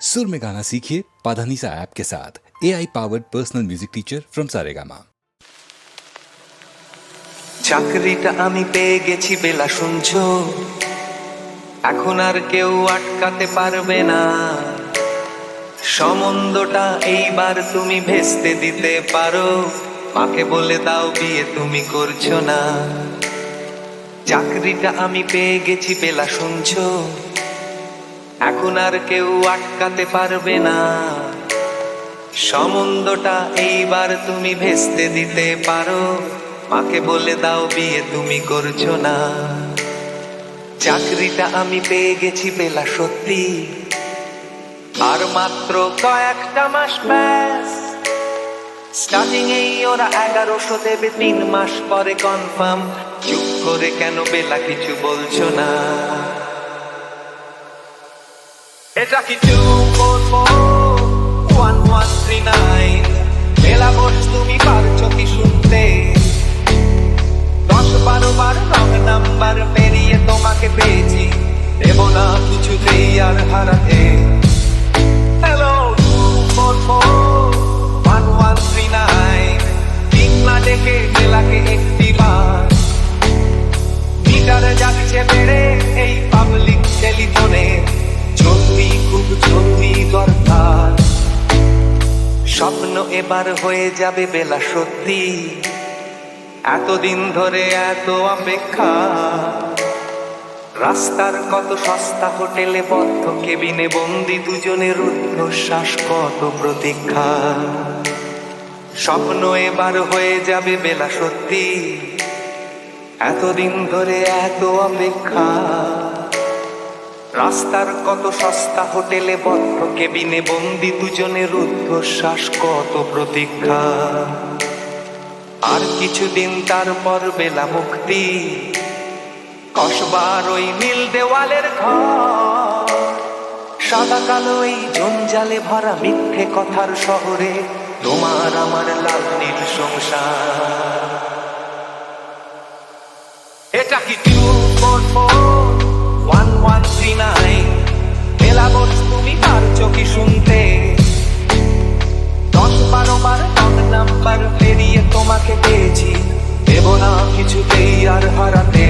सुर में गाना सीखिए पाधानीसा ऐप के साथ A I powered personal music teacher from Saregama চাকরিটা আমি পেয়ে গেছি বেলা শুনছো এখন আর কেউ আটকাতে পারবে না সম্বন্ধটা এইবার তুমি ভেস্তে দিতে পারো মাকে বলে দাও বিয়ে তুমি করছো না চাকরিটা আমি পেয়ে গেছি বেলা শুনছো এখন আর কেউ আটকাতে পারবে না। সম্বন্ধটা এইবার তুমি ভেস্তে দিতে পারো। মাকে বলে দাও বিয়ে তুমি করছ না। চাকরিটা আমি পেয়ে গেছি বেলা সত্যি। আর মাত্র কয়েকটা মাস ব্যাস। স্টার্টিং এই ওরা এগারোশো দেবে তিন মাস পরে কনফার্ম। চুপ করে কেন বেলা কিছু বলছো না? এটা কি টু ফোর ফোর ওয়ান এবার হয়ে যাবে বেলা সত্যি। এতদিন ধরে এত অপেক্ষা। রাস্তার কত সস্তা হোটেলে বদ্ধ কেবিনে বন্দি দুজনের রুদ্ধশ্বাস, কত প্রতীক্ষা। স্বপ্ন এবার হয়ে যাবে বেলা সত্যি। এতদিন ধরে এত অপেক্ষা। রাস্তার কত সস্তা হোটেলে বদ্ধ কেবিনে বন্দি দুজনের রুদ্ধশ্বাস কত প্রতীক্ষা। আর কিছুদিন তারপর বেলা মুক্তি, কসবার ওই নীল দেওয়ালের ঘর। সাদা কালো এই জঞ্জালে ভরা মিথ্যে কথার শহরে তোমার আমার লাল নীল সংসার। এটা কি টু ফোর ফোর নাইন বেলা বস তুমি পারছ কি শুনতে। দশ বারো বার রং নাম্বার পেরিয়ে তোমাকে পেয়েছি। দেব না কিছুতেই আর হারাতে।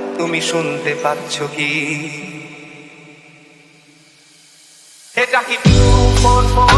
তুমি শুনতে পাচ্ছ কি? এটা কি টু